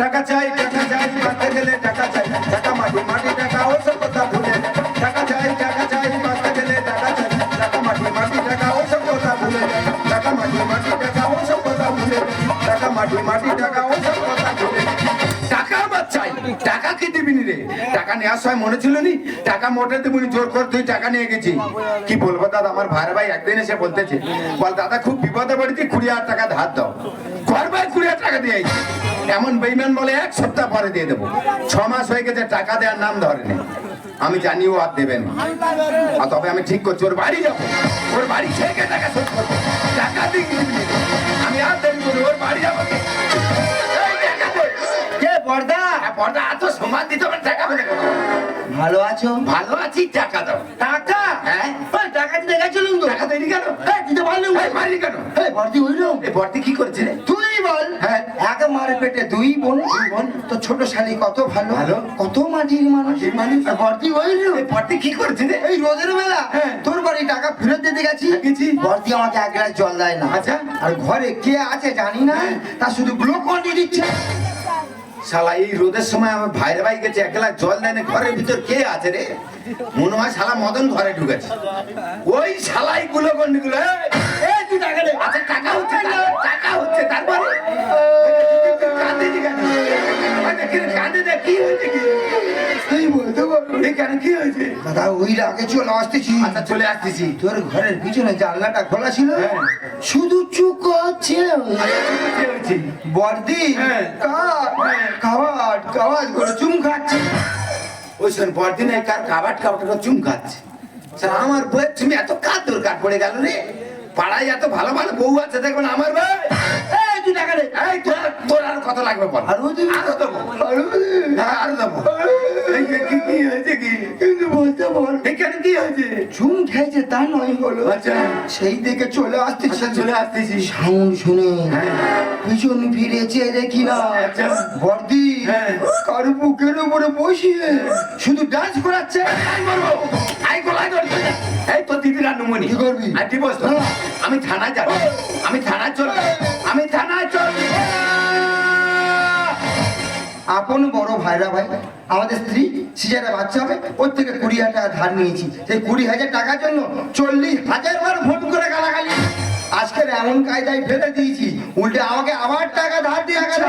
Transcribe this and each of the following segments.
টাকা চাই টাকা চাই, বাঁচতে গেলে টাকা চাই টাকা মাটি মাটি, টাকা ওসব কথা ভুলে যা। টাকা চাই টাকা চাই, বাঁচতে গেলে টাকা চাই টাকা মাটি মাটি, টাকা ওসব কথা ভুলে যা। টাকা মাটি মাটি, টাকা ওসব কথা ভুলে যা। টাকা মাটি মাটি, টাকা টাকা কি দিবি নি রে? টাকা নেওয়ার সময় মনে ছিল নি? টাকা মোটে দিবি জোর করে তুই টাকা নিয়ে গেছি। কি বলব দাদা আমার ভাই ভাই একদিন এসে বলতেছে বল দাদা খুব বিপদে পড়েছি কুড়ি হাজার টাকা ধার দাও। ঘর ভাই কুড়ি হাজার টাকা দিয়ে আইছি। এমন বেইমান বলে এক সপ্তাহ পরে দিয়ে দেবো। ছ মাস হয়ে গেছে টাকা দেওয়ার নাম ধরেনি। আমি জানি ও আর দেবেন আর তবে আমি ঠিক করছি ওর বাড়ি যাব। ওর বাড়ি থেকে টাকা শোধ করব। টাকা দিয়ে কি দিবি? আমি আর দেরি করি ওর বাড়ি যাব। কে? হ্যাঁ, বড়দা এত সমাজ দিতে হবে টাকা পেলে ভালো আছো? ভালো আছি টাকা দাও। টাকা? হ্যাঁ। টাকা দিতে গেছিলাম তো টাকা দেরি কেন? এই, দিতে পারলি এই, মারি কেন? এই বর্দি হইল এই বর্তি কি করেছে রে? তুই বল। হ্যাঁ। এক মারে পেটে দুই বোন দুই বোন? তো ছোট শালি কত ভালো? ভালো। কত মাটির মানুষ? মানুষ। বর্দি হইল এই বর্তি কি করেছে রে? এই রোদের বেলা। হ্যাঁ। তোর বাড়ি টাকা ফেরত দিতে গেছি? হ্যাঁ, গেছি। বর্দি আমাকে এক গ্লাস জল দেয় না। আচ্ছা। আর ঘরে কে আছে জানি না? হ্যাঁ। তা শুধু গ্লুকন দিচ্ছে। শালা এই রোদের সময় আমার ভাইয়ের ভাই গেছে এক গ্লাস জল দেয় ঘরের ভিতর কে আছে রে? মনে হয় শালা মদন ঘরে ঢুকেছে। ওই শালাই গুলো আচ্ছা টাকা হচ্ছে টাকা- হচ্ছে তারপরে? কাঁদে কেন? কি কাঁদে হয়েছে কি? এই বলতে পারব কেন কি হয়েছে? দাদা ওই রাগে চলে আসতেছি। আচ্ছা চলে আসতেছি। তোর ঘরের পিছনে জানলাটা খোলা ছিল? হ্যাঁ। শুধু চুপ হচ্ছে বর্দি। চুম খাচ্ছে। কার কাবাট কাবাট করে চুম খাচ্ছে। আমার বউয়ের তুমি এত কার দরকার পড়ে গেল রে। পাড়ায় এত ভালো ভালো বউ আছে দেখবেন আমার এই তুই টাকা দে এই তোর আর কত লাগবে বল। আরও দিবি? আরও দেবো। আরও দিবি? হ্যাঁ, দেবো কি কি হয়েছে কি? কিন্তু বলতে পার এখানে কি হয়েছে? চুম খেয়েছে তা নয় হলো। আচ্ছা। সেই দিকে চলে আসতেছি। আচ্ছা চলে আসতেছি। সাউন্ড শুনে। হ্যাঁ। পিছন ফিরে চেয়ে দেখি না। আচ্ছা। বর্দি হ্যাঁ। কারও বুকের উপরে বসিয়ে শুধু ডান্স করাচ্ছে। আই গলায় ধরছে এই তো দিদিরা নুমনি। কি করবি? আর তো। আমি থানায় যাব। আমি থানায় চল আপন বড় ভাইরা ভাই, আমাদের স্ত্রী সিজারে বাচ্চা হবে, ওর থেকে কুড়ি হাজার টাকা ধার নিয়েছি। সেই কুড়ি হাজার টাকার জন্য চল্লিশ হাজার বার ভোট করে গালাগালি। আজকের এমন কায়দায় ফেলে দিয়েছি, উল্টে আমাকে আবার টাকা ধার দিয়ে গেছে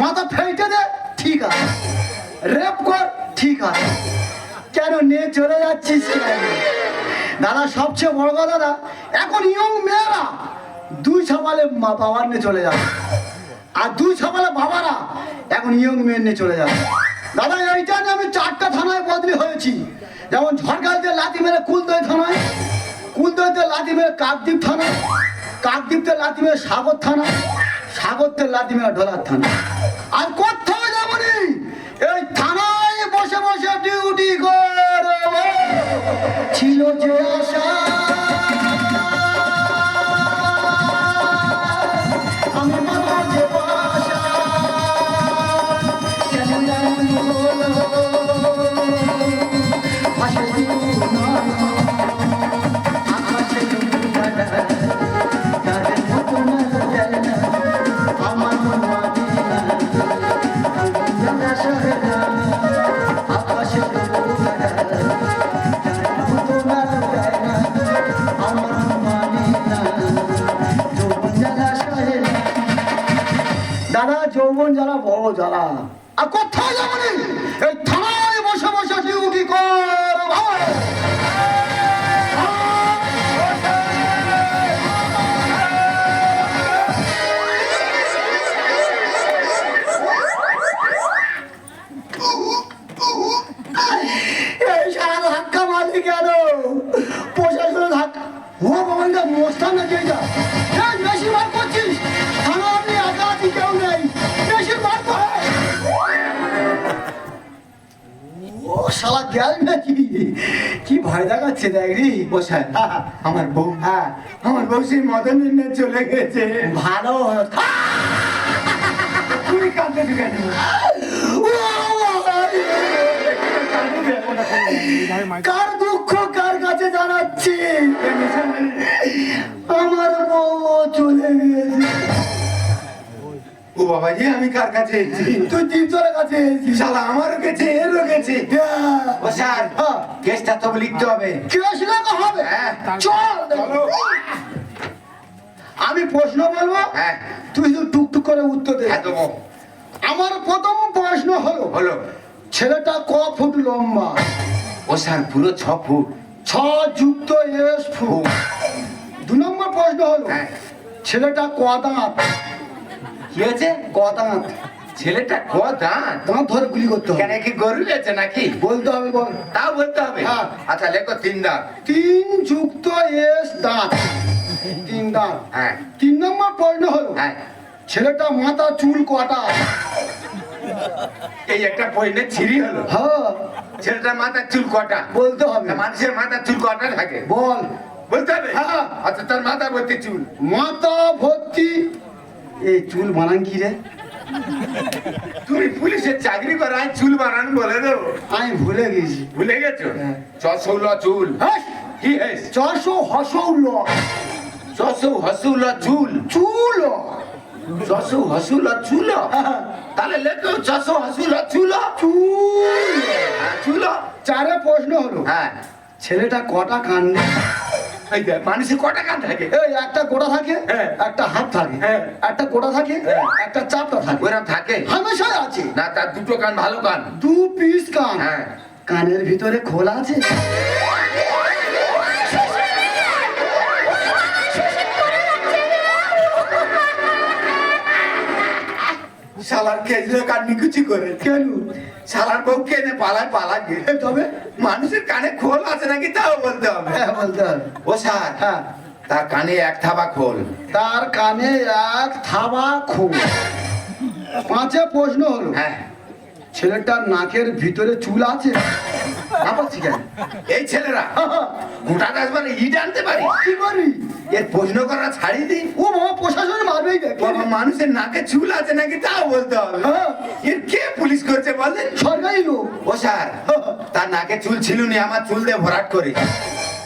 মাথা ফেটে দে, ঠিক আছে। রেপ কর, ঠিক আছে। কেন নিয়ে চলে যাচ্ছিস? দাদা, সবচেয়ে বড় কথা দাদা, এখন ইয়ং মেয়েরা দুই সকালে মা বাবার নিয়ে চলে যাবে। আর দুই সকালে বাবারা এখন ইয়ং মেয়ের নিয়ে চলে যাবে। দাদা এইটা নিয়ে আমি চারটা থানায় বদলি হয়েছি। যেমন ঝড়গাঁওতে লাতি মেরে কুলদই থানায়, কুলদইতে লাতি মেরে কাকদ্বীপ থানায় কাকদ্বীপতে লাতি মেরে সাগর থানা সাগরতে লাতি মেরে ঢোলার থানা। আর কোথাও যারা বড় যারা আর কোথায় যাব শালা নাকি? কি ভয় দেখাচ্ছে দেখ রে আমার বউ হ্যাঁ আমার বউ সেই মদন চলে গেছে। ভালো তুমি কাঁদতে কেন? কার দুঃখ কার কাছে জানাচ্ছি? আমার বউ চলে গেছে। ও বাবা যে আমি কার কাছে এসেছি? তুই কাছে এসেছিস শালা আমারও গেছে এরও গেছে। হ্যাঁ। কেসটা লিখতে হবে। কেস লেখা হবে? হ্যাঁ। চল। আমি প্রশ্ন বলব? হ্যাঁ। তুই শুধু টুকটুক করে উত্তর দে। আমার প্রথম প্রশ্ন হলো হলো। ছেলেটা ক ফুট লম্বা? ও স্যার পুরো ছ ফুট। ছ যুক্ত এস ফুট। দু নম্বর প্রশ্ন হলো ছেলেটা ক দাঁত? কি হয়েছে? ছেলেটা ধরে গুলি করতে হবে। কেন কি গরু আছে নাকি? বলতে হবে বল। তাও বলতে হবে? হ্যাঁ। আচ্ছা লেখো তিন দাঁত তিন যুক্ত এস দাঁত। তিন দাঁত। হ্যাঁ। তিন নম্বর প্রশ্ন হলো হ্যাঁ। ছেলেটা মাথা চুল কটা এই একটা পয়নে ছিঁড়ি হলো। হ্যাঁ। ছেলেটার মাথার চুল কটা বলতে হবে। মানুষের মাথার চুল কটা থাকে? বল। বলতে হবে? হ্যাঁ। আচ্ছা তার মাথা ভর্তি চুল। মাথা ভর্তি এই চুল বানান কি রে? তুমি পুলিশের চাকরি করো আমি চুল বানান বলে দেবো। আমি ভুলে গেছি। ভুলে গেছো? হ্যাঁ। চশৌল চুল। কি হেস? চারশো হসৌল। চশৌ হসুল চুল। চুল। চশৌ হসুল চুল। তাহলে লেখো চশৌ হসুল চুল। চুল। হ্যাঁ, চুল। চারে প্রশ্ন হলো হ্যাঁ। ছেলেটা কটা কান্দে মানুষের কটা কান থাকে? এই একটা গোড়া থাকে হ্যাঁ। একটা হাত থাকে হ্যাঁ। একটা গোড়া থাকে হ্যাঁ। একটা চাপটা থাকে। ওইরকম থাকে? হামেশাই আছে। না তার দুটো কান ভালো কান। দু পিস কান। হ্যাঁ। কানের ভিতরে খোলা আছে? শালার কেজলে কান কুচি করে কেন শালার বউ কেনে পালায় পালা গেলে তবে মানুষের কানে খোল আছে নাকি তাও বলতে হবে। হ্যাঁ বলতে হবে। ও স্যার হ্যাঁ। তার কানে এক থাবা খোল। তার কানে এক থাবা খোল। পাঁচে প্রশ্ন হলো হ্যাঁ। ছেলেটার নাকের ভিতরে চুল আছে? এই ছেলেরা গোটা দাস মানে ইট আনতে পারি? কি করি? এর প্রশ্ন করা ছাড়ি দিন। ও বাবা প্রশাসন মারবেই বাবা মানুষের নাকে চুল আছে নাকি তাও বলতে হবে। হ্যাঁ। এর কে পুলিশ করছে বলেন? সরকারি লোক। ও স্যার তার নাকে চুল ছিল নি আমার চুল দিয়ে ভরাট করে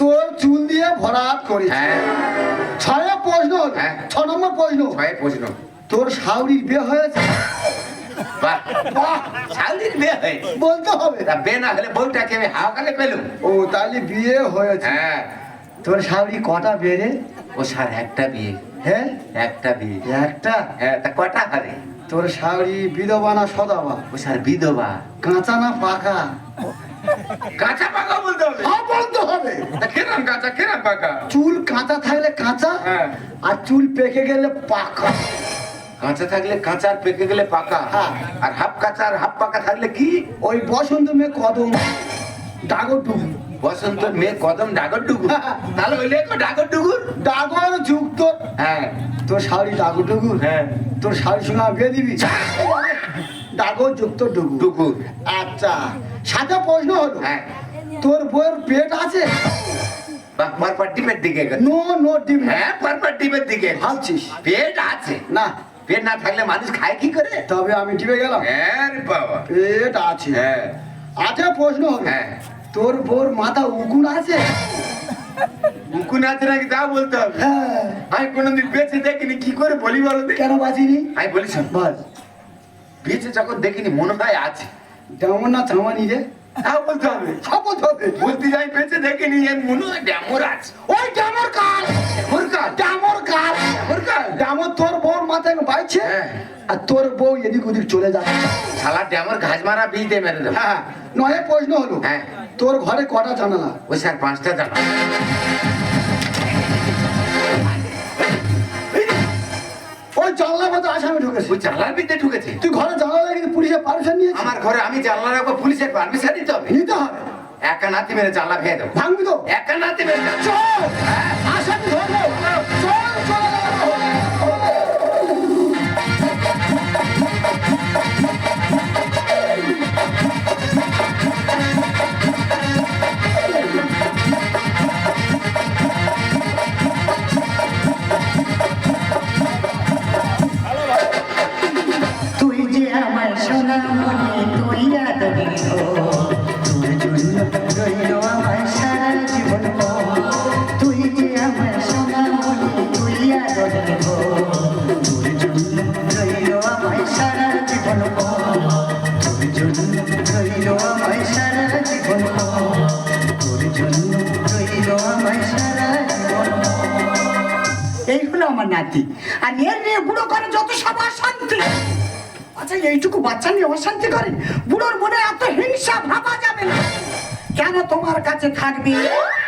তোর চুল দিয়ে ভরাট করেছে। হ্যাঁ। ছয় প্রশ্ন হ্যাঁ। ছ নম্বর প্রশ্ন। ছয় প্রশ্ন। তোর শাউরির বিয়ে হয়েছে? শালির বিয়ে হয়েছে বলতে হবে। তা বে না হলে বউটাকে আমি হাওকালে পেলুম ও তাহলে বিয়ে হয়েছে। হ্যাঁ। তোর শাউরি কটা বেড়ে ও স্যার একটা বিয়ে। হ্যাঁ? একটা বিয়ে। একটা? হ্যাঁ তা কটা হবে তোর শাউরি বিধবা না সদাবা? ও স্যার বিধবা। কাঁচা না পাকা? কাঁচা পাকা বলতে হবে। হ্যাঁ বলতে হবে। কেরাম কাঁচা কেরাম পাকা? চুল কাঁচা থাকলে কাঁচা হ্যাঁ। আর চুল পেকে গেলে পাকা। কাঁচা থাকলে কাঁচা আর পেকে গেলে পাকা। হ্যাঁ। আর হাফ কাঁচা আর হাফ পাকা থাকলে কি? ওই বসন্ত মেয়ে কদম ডাগর ডুবু বসন্ত মেয়ে কদম ডাগর ডুগুর হ্যাঁ। তাহলে ওই লেখো ডাগর ডুগুর ডাগর যুক্ত। হ্যাঁ। তোর শাড়ি ডাগর ডুগুর হ্যাঁ। তোর শাড়ির সঙ্গে বিয়ে দিবি? ডাগর যুক্ত ডুগুর ডুগুর আচ্ছা সাদা প্রশ্ন হলো হ্যাঁ। তোর বইয়ের পেট আছে? পরপর ডিমের দিকে নো নো ডিম হ্যাঁ পরপর ডিমের দিকে ভাবছিস? পেট আছে। না। পেট না থাকলে মানুষ খায় কি করে? তবে আমি টিপে গেলাম। হ্যাঁ রে বাবা। পেট আছে। হ্যাঁ। আচ্ছা প্রশ্ন হ্যাঁ। তোর বোর মাথা উকুন আছে? মুকুন আছে নাকি তা বলতে হবে। হ্যাঁ। আমি কোনোদিন বেঁচে দেখিনি কি করে বলি বলো? কেন বাঁচিনি? আমি বলি শোন, বল। বেঁচে যখন দেখিনি মনে হয় আছে। যেমন না চামানি রে। তাও বলতে হবে। শপথ হবে। বলতে যাই বেঁচে দেখিনি এর মনে হয় ড্যামর আছে ওই ডামর কাল। ড্যামর কাল? ডামর কাল। ড্যামর কাল? ডামর তোর বউর মাথায় বাইছে হ্যাঁ। আর তোর বউ এদিক ওদিক চলে যাচ্ছে। শালা ড্যামর ঘাস মারা বীজ দিয়ে মেরে দেবো। হ্যাঁ নয় প্রশ্ন হলো হ্যাঁ। তোর ঘরে কটা জানালা? ওই স্যার পাঁচটা জানা জানলা মতো আসামি ঢুকেছে। ওই জানলার ভিতরে ঢুকেছে? তুই ঘরে জানলা লাগিয়ে পুলিশের পারমিশন নিয়েছিস? আমার ঘরে আমি জানলা রাখব পুলিশের পারমিশন নিতে হবে। নিতে হবে। একা নাতি মেরে জানলা ভেঙে দেবো। ভাঙবি তো? একা নাতি মেরে চল! আসামি ধরবো। আমার নাতি। আর এর নিয়ে বুড়ো করে যত সব অশান্তি। আচ্ছা এইটুকু বাচ্চা নিয়ে অশান্তি করে বুড়োর মনে এত হিংসা ভাবা যাবে না। কেন তোমার কাছে থাকবে?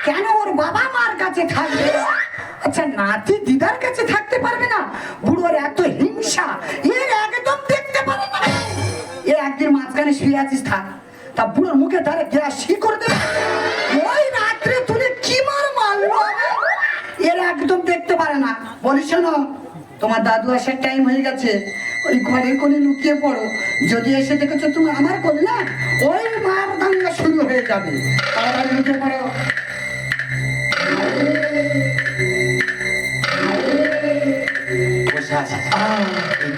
কেন ওর বাবা মার কাছে থাকবে? আচ্ছা নাতি দিদার কাছে থাকতে পারবে না? বুড়োর এত হিংসা এর একদম দেখতে পারে না। এ একদিন মাঝখানে শুয়ে আছিস, থাক। তা বুড়োর মুখে তারা গ্যাস শি করে দেবে এর দেখতে পারে না। বলিস শোনো তোমার দাদু আসার টাইম হয়ে গেছে। ওই ঘরে কোণে লুকিয়ে পড়ো। যদি এসে দেখেছ তুমি আমার না ওই মার দাঙ্গা শুরু হয়ে যাবে। তাড়াতাড়ি লুকিয়ে পড়ো।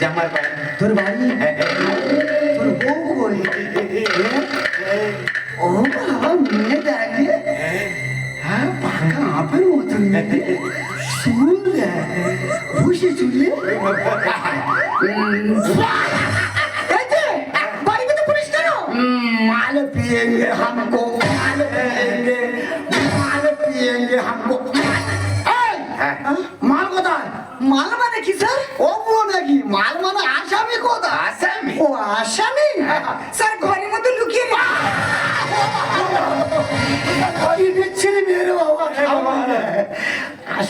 আমার তোর বাড়ি? হ্যাঁ, হ্যাঁ। তোর বউ কই? ও বাবা মেয়ে দেখে। হ্যাঁ। পাকা আপের মতন। মেয়ে। চুল দেখ ঘুষি চুলে এই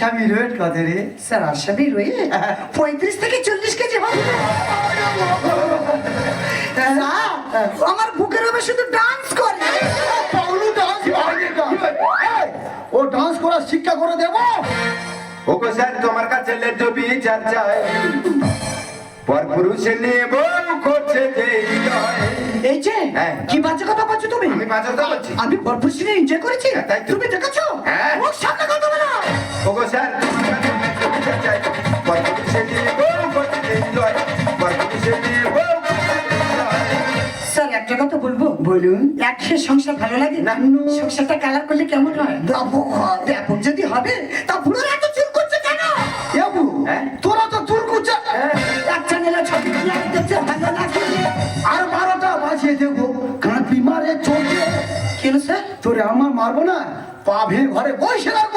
আসামি রয়েট কত রে স্যার আসামি রয়ে পঁয়ত্রিশ থেকে চল্লিশ কেজি হবে। আমার বুকের উপর শুধু ডান্স করে। ও ডান্স করার শিক্ষা করে দেবো। ওগো স্যার তোমার কাছে লেজো বিচার চাই। পর পুরুষে করছে এই যে হ্যাঁ। কি বাজে কথা বলছো তুমি? আমি বাজার তো বলছি। আমি ভরপুর সিনে এনজয় করেছি? হ্যাঁ, তাই তুমি দেখেছ? হ্যাঁ। ওর সামনে কথা বলো। ওগো স্যার। স্যার একটা কথা বলব? বলুন। সংসার ভালো লাগে? না সংসারটা কালার করলে কেমন হয়? ব্যাপক হয় ব্যাপক যদি হবে তা বুড়োর এত চুল করছে কেন? হ্যাঁ? তোরা তো চুল করছে। এক চ্যানেলে ছবি ভালো লাগে। আর বারোটা বাজিয়ে দেবো কাঁপি মারে চোখে। কেন স্যার? তোরে আমার মারবো না পা ভেঙে ঘরে বসে রাখব।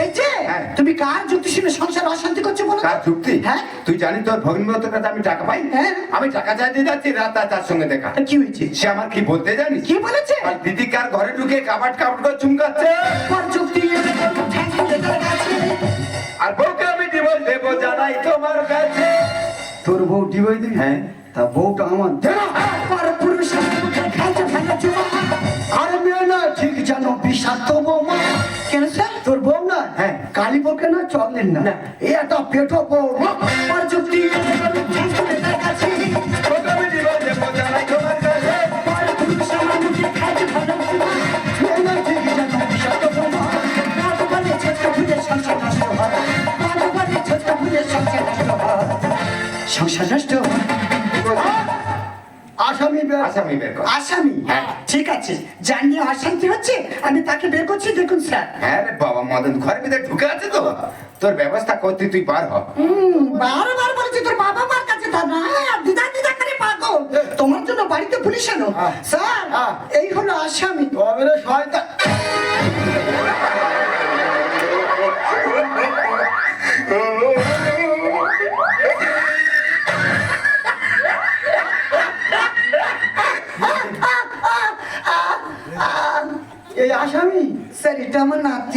এই যে হ্যাঁ। তুমি কার যুক্তি শুনে সংসার অশান্তি করছ বলো কার চুক্তি হ্যাঁ। তুই জানিস তোর ভগ্নিপতির কাছে আমি টাকা পাই? হ্যাঁ। আমি টাকা চাইতে যাচ্ছি রাত তার সঙ্গে দেখা। কি হয়েছে? সে আমার কি বলতে জানিস? কি বলেছে? আর দিদি কার ঘরে ঢুকে কাবাট কাবাট করে চুমকাচ্ছে? যুক্তি আর বউকে আমি ডিভোর্স দেবো জানাই তোমার কাছে। তোর বউ ডিবাই দিবি হ্যাঁ। তা বউটা আমার। আর মেয়ে না ঠিক জানো বিষাক্ত বৌমা কেন স্যার তোর বউ না হ্যাঁ। কালী পক্ষে না চলেন না। এই একটা পেটো বউ আসামি বের আসামি বের কর। আসামি? হ্যাঁ। ঠিক আছে। জানিয়ে অশান্তি হচ্ছে? আমি তাকে বের করছি দেখুন স্যার। হ্যাঁ রে বাবা মদন ঘরের ভিতরে ঢুকে আছে তো। তোর ব্যবস্থা করতে তুই পার হ। হুম, বারবার বলেছি তোর বাবা মার কাছে তা না দিদা দিদা করে পাগল। তোমার জন্য বাড়িতে পুলিশ এলো। স্যার। এই হলো আসামি। তবে রে শয়তান। এই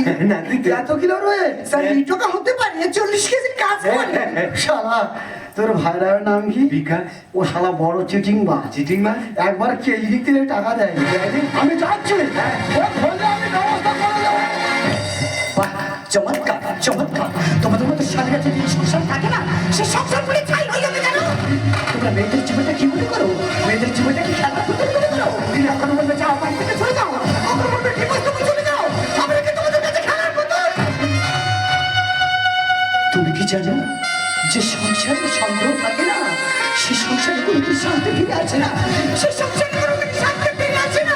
এত কিলো রয়ে স্যার এইটুকু হতে পারে চল্লিশ কেজি কাজ করে। শালা তোর ভাইরার নাম কি? বিকাশ। ও শালা বড় চিটিং বা চিটিং মার একবার কেজি দিক থেকে টাকা দেয়। আমি যাচ্ছি। আমি ব্যবস্থা করে বাহ, চমৎকার চমৎকার। তোমাদের মতো সংসার থাকে না সে সংসার করে ছাই হয়ে যাবে কেন? তোমরা মেয়েদের জীবনটা কি মনে করো? মেয়েদের জীবনটা কি খেলা পুতুল মনে করো? এখন বলবে যাও বাড়ি থেকে চলে যাও। জানো? যে সংসারে সন্দেহ থাকে না, সে সংসার কোনোদিন শান্তি ফিরে আসে না। সে সংসার কোনোদিন শান্তি ফিরে আসে না।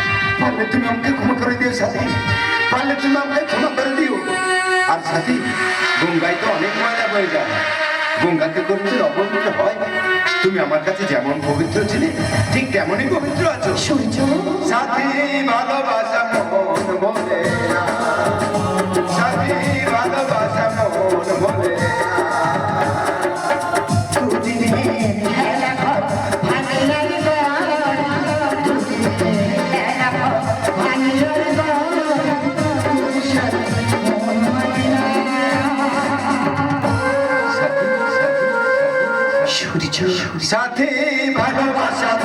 পারলে তুমি আমাকে ক্ষমা করে দিও সাথী। পারলে তুমি আমাকে ক্ষমা করে দিও। আর সাথী গঙ্গায় তো অনেক ময়লা হয়ে যায়। গঙ্গাকে করতে অপবিত্র হয়? তুমি আমার কাছে যেমন পবিত্র ছিলে ঠিক তেমনই পবিত্র আছো। সূর্য। সাথী ভালোবাসা মন বলে। সাথী ভালোবাসা মন বলে সূর্য সাথী ভালোবাসা।